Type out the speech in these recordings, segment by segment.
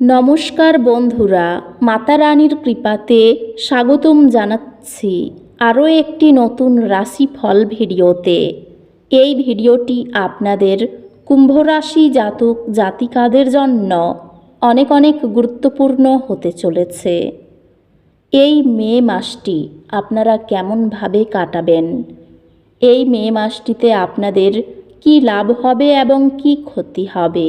নমস্কার বন্ধুরা মাতা রানীর কৃপাতে স্বাগতম জানাচ্ছি আরও একটি নতুন রাশিফল ভিডিওতে। এই ভিডিওটি আপনাদের কুম্ভ রাশি জাতক জাতিকাদের জন্য অনেক অনেক গুরুত্বপূর্ণ হতে চলেছে। এই মে মাসটি আপনারা কেমনভাবে কাটাবেন? এই মে মাসটিতে আপনাদের কি লাভ হবে এবং কি ক্ষতি হবে?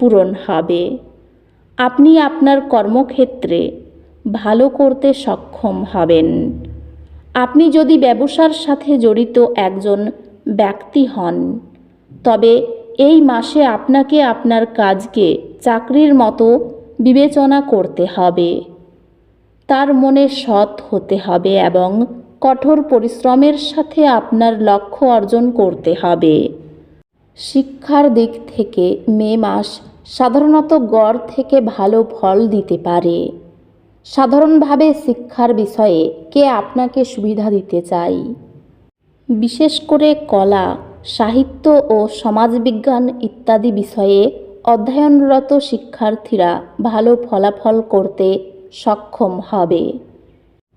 পূরণ হবে। আপনি আপনার কর্মক্ষেত্রে ভালো করতে সক্ষম হবেন। আপনি যদি ব্যবসার সাথে জড়িত একজন ব্যক্তি হন, তবে এই মাসে আপনাকে আপনার কাজকে চাকরির মতো বিবেচনা করতে হবে। তার মনে সৎ হতে হবে এবং কঠোর পরিশ্রমের সাথে আপনার লক্ষ্য অর্জন করতে হবে। শিক্ষার দিক থেকে মে মাস সাধারণত গড় থেকে ভালো ফল দিতে পারে। সাধারণভাবে শিক্ষার বিষয়ে কে আপনাকে সুবিধা দিতে চাই বিশেষ করে কলা, সাহিত্য ও সমাজবিজ্ঞান ইত্যাদি বিষয়ে অধ্যয়নরত শিক্ষার্থীরা ভালো ফলাফল করতে সক্ষম হবে।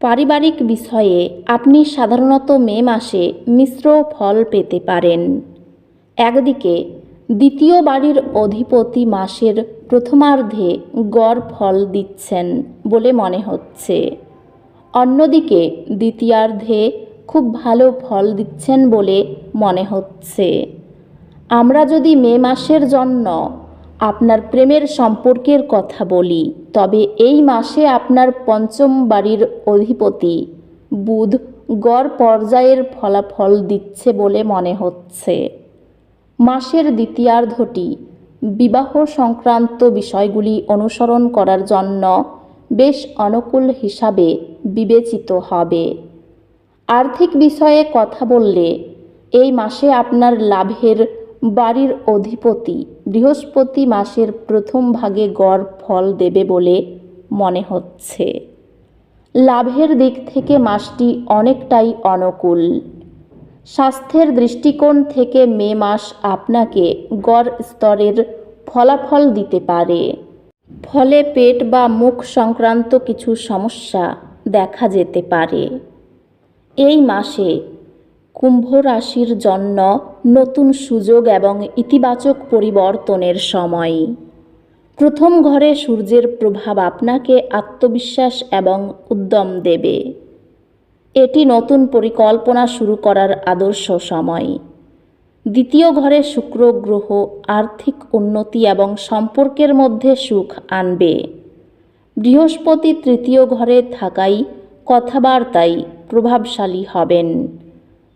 পারিবারিক বিষয়ে আপনি সাধারণত মে মাসে মিশ্র ফল পেতে পারেন। একদিকে দ্বিতীয় বাড়ির অধিপতি মাসের প্রথমার্ধে গড় ফল দিচ্ছেন বলে মনে হচ্ছে। অন্যদিকে দ্বিতীয়ার্ধে খুব ভালো ফল দিচ্ছেন বলে মনে হচ্ছে। আমরা যদি মে মাসের জন্য আপনার প্রেমের সম্পর্কের কথা বলি, তবে এই মাসে আপনার পঞ্চম বাড়ির অধিপতি বুধ গড় পর্যায়ের ফলাফল দিচ্ছে বলে মনে হচ্ছে। মাসের দ্বিতীয়ার্ধটি বিবাহ সংক্রান্ত বিষয়গুলি অনুসরণ করার জন্য বেশ অনুকূল হিসাবে বিবেচিত হবে। আর্থিক বিষয়ে কথা বললে, এই মাসে আপনার লাভের বাড়ির অধিপতি বৃহস্পতি মাসের প্রথম ভাগে গড় ফল দেবে বলে মনে হচ্ছে। লাভের দিক থেকে মাসটি অনেকটাই অনুকূল। স্বাস্থ্যের দৃষ্টিকোণ থেকে মে মাস আপনাকে গড় স্তরের ফলাফল দিতে পারে। ফলে পেট বা মুখ সংক্রান্ত কিছু সমস্যা দেখা যেতে পারে। এই মাসে কুম্ভ রাশির জন্য নতুন সুযোগ এবং ইতিবাচক পরিবর্তনের সময়। প্রথম ঘরে সূর্যের প্রভাব আপনাকে আত্মবিশ্বাস এবং উদ্যম দেবে। এটি নতুন পরিকল্পনা শুরু করার আদর্শ সময়। দ্বিতীয় ঘরে শুক্র গ্রহ আর্থিক উন্নতি এবং সম্পর্কের মধ্যে সুখ আনবে। বৃহস্পতি তৃতীয় ঘরে থাকাই কথাবার্তায় প্রভাবশালী হবেন।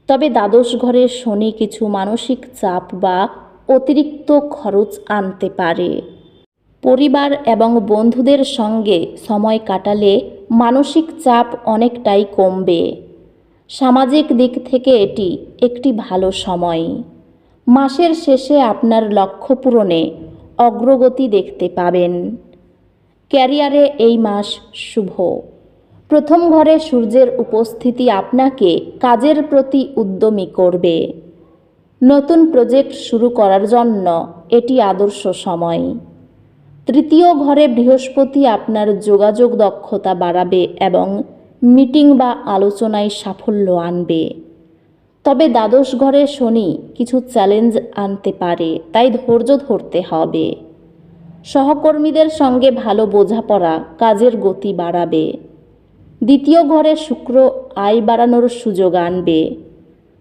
তবে দ্বাদশ ঘরে শনি কিছু মানসিক চাপ বা অতিরিক্ত খরচ আনতে পারে। পরিবার এবং বন্ধুদের সঙ্গে সময় কাটালে মানসিক চাপ অনেকটাই কমবে। সামাজিক দিক থেকে এটি একটি ভালো সময়। মাসের শেষে আপনার লক্ষ্য পূরণে অগ্রগতি দেখতে পাবেন। ক্যারিয়ারে এই মাস শুভ। প্রথম ঘরে সূর্যের উপস্থিতি আপনাকে কাজের প্রতি উদ্যমী করবে। নতুন প্রজেক্ট শুরু করার জন্য এটি আদর্শ সময়। তৃতীয় ঘরে বৃহস্পতি আপনার যোগাযোগ দক্ষতা বাড়াবে এবং মিটিং বা আলোচনায় সাফল্য আনবে। তবে দ্বাদশ ঘরে শনি কিছু চ্যালেঞ্জ আনতে পারে, তাই ধৈর্য ধরতে হবে। সহকর্মীদের সঙ্গে ভালো বোঝাপড়া কাজের গতি বাড়াবে। দ্বিতীয় ঘরে শুক্র আয় বাড়ানোর সুযোগ আনবে।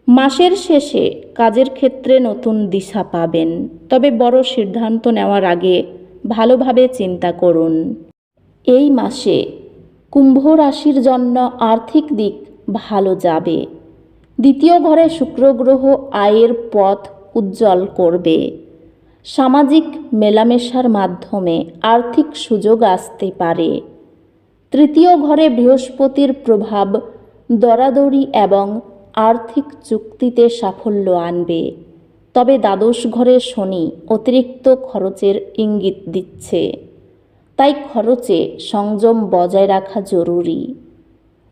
মাসের শেষে কাজের ক্ষেত্রে নতুন দিশা পাবেন, তবে বড় সিদ্ধান্ত নেওয়ার আগে ভালোভাবে চিন্তা করুন। এই মাসে কুম্ভ রাশির জন্য আর্থিক দিক ভালো যাবে। দ্বিতীয় ঘরে শুক্র গ্রহ আয়ের পথ উজ্জ্বল করবে। সামাজিক মেলামেশার মাধ্যমে আর্থিক সুযোগ আসতে পারে। তৃতীয় ঘরে বৃহস্পতির প্রভাব দরাদরি এবং আর্থিক চুক্তিতে সাফল্য আনবে। তবে দ্বাদশ ঘরে শনি অতিরিক্ত খরচের ইঙ্গিত দিচ্ছে। তাই খরচে সংযম বজায় রাখা জরুরি।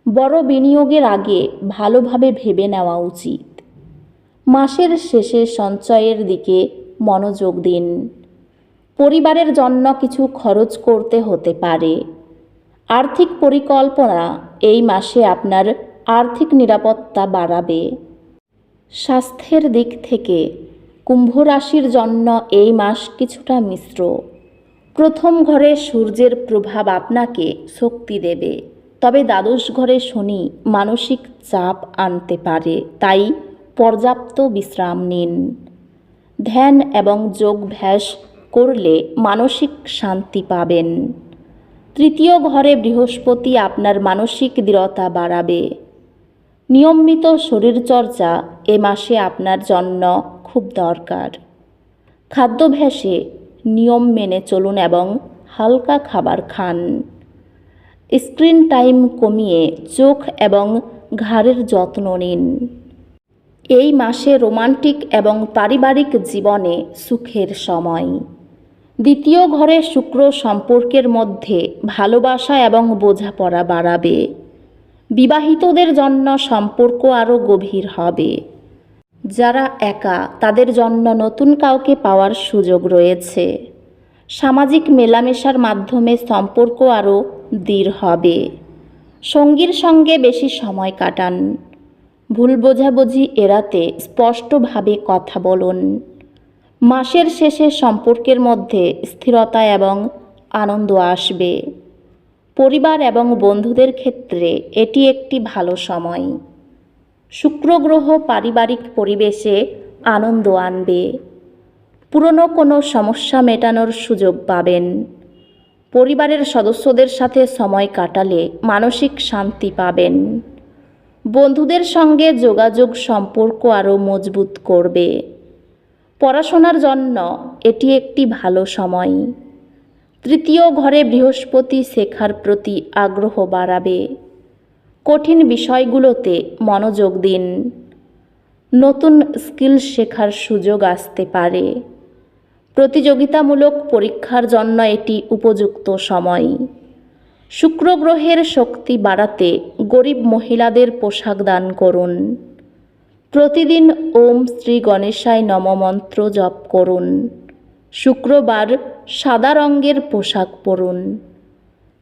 বড় বিনিয়োগের আগে ভালোভাবে ভেবে নেওয়া উচিত। মাসের শেষে সঞ্চয়ের দিকে মনোযোগ দিন। পরিবারের জন্য কিছু খরচ করতে হতে পারে। আর্থিক পরিকল্পনা এই মাসে আপনার আর্থিক নিরাপত্তা বাড়াবে। স্বাস্থ্যের দিক থেকে কুম্ভ রাশির জন্য এই মাস কিছুটা মিশ্র। প্রথম ঘরে সূর্যের প্রভাব আপনাকে শক্তি দেবে। তবে দ্বাদশ ঘরে শনি মানসিক চাপ আনতে পারে, তাই পর্যাপ্ত বিশ্রাম নিন। ধ্যান এবং যোগভ্যাস করলে মানসিক শান্তি পাবেন। তৃতীয় ঘরে বৃহস্পতি আপনার মানসিক দৃঢ়তা বাড়াবে। নিয়মিত শরীরচর্চা এ মাসে আপনার জন্য খুব দরকার। খাদ্যাভ্যাসে নিয়ম মেনে চলুন এবং হালকা খাবার খান। স্ক্রিন টাইম কমিয়ে চোখ এবং ঘাড়ের যত্ন নিন। এই মাসে রোমান্টিক এবং পারিবারিক জীবনে সুখের সময়। দ্বিতীয় ঘরে শুক্র সম্পর্কের মধ্যে ভালোবাসা এবং বোঝাপড়া বাড়াবে। বিবাহিতদের জন্য সম্পর্ক আরও গভীর হবে। যারা একা, তাদের জন্য নতুন কাউকে পাওয়ার সুযোগ রয়েছে। সামাজিক মেলামেশার মাধ্যমে সম্পর্ক আরও দৃঢ় হবে। সঙ্গীর সঙ্গে বেশি সময় কাটান। ভুল বোঝাবুঝি এড়াতে স্পষ্টভাবে কথা বলুন। মাসের শেষে সম্পর্কের মধ্যে স্থিরতা এবং আনন্দ আসবে। পরিবার এবং বন্ধুদের ক্ষেত্রে এটি একটি ভালো সময়। শুক্র গ্রহ পারিবারিক পরিবেশে আনন্দ আনবে। পুরনো কোনো সমস্যা মেটানোর সুযোগ পাবেন। পরিবারের সদস্যদের সাথে সময় কাটালে মানসিক শান্তি পাবেন। বন্ধুদের সঙ্গে যোগাযোগ সম্পর্ক আরও মজবুত করবে। পড়াশোনার জন্য এটি একটি ভালো সময়। তৃতীয় ঘরে বৃহস্পতি শেখার প্রতি আগ্রহ বাড়াবে। কঠিন বিষয়গুলোতে মনোযোগ দিন। নতুন স্কিল শেখার সুযোগ আসতে পারে। প্রতিযোগিতামূলক পরীক্ষার জন্য এটি উপযুক্ত সময়। শুক্র গ্রহের শক্তি বাড়াতে গরিব মহিলাদের পোশাক দান করুন। প্রতিদিন ওম শ্রী গণেশায় নম মন্ত্র জপ করুন। শুক্রবার সাদা রঙের পোশাক পরুন।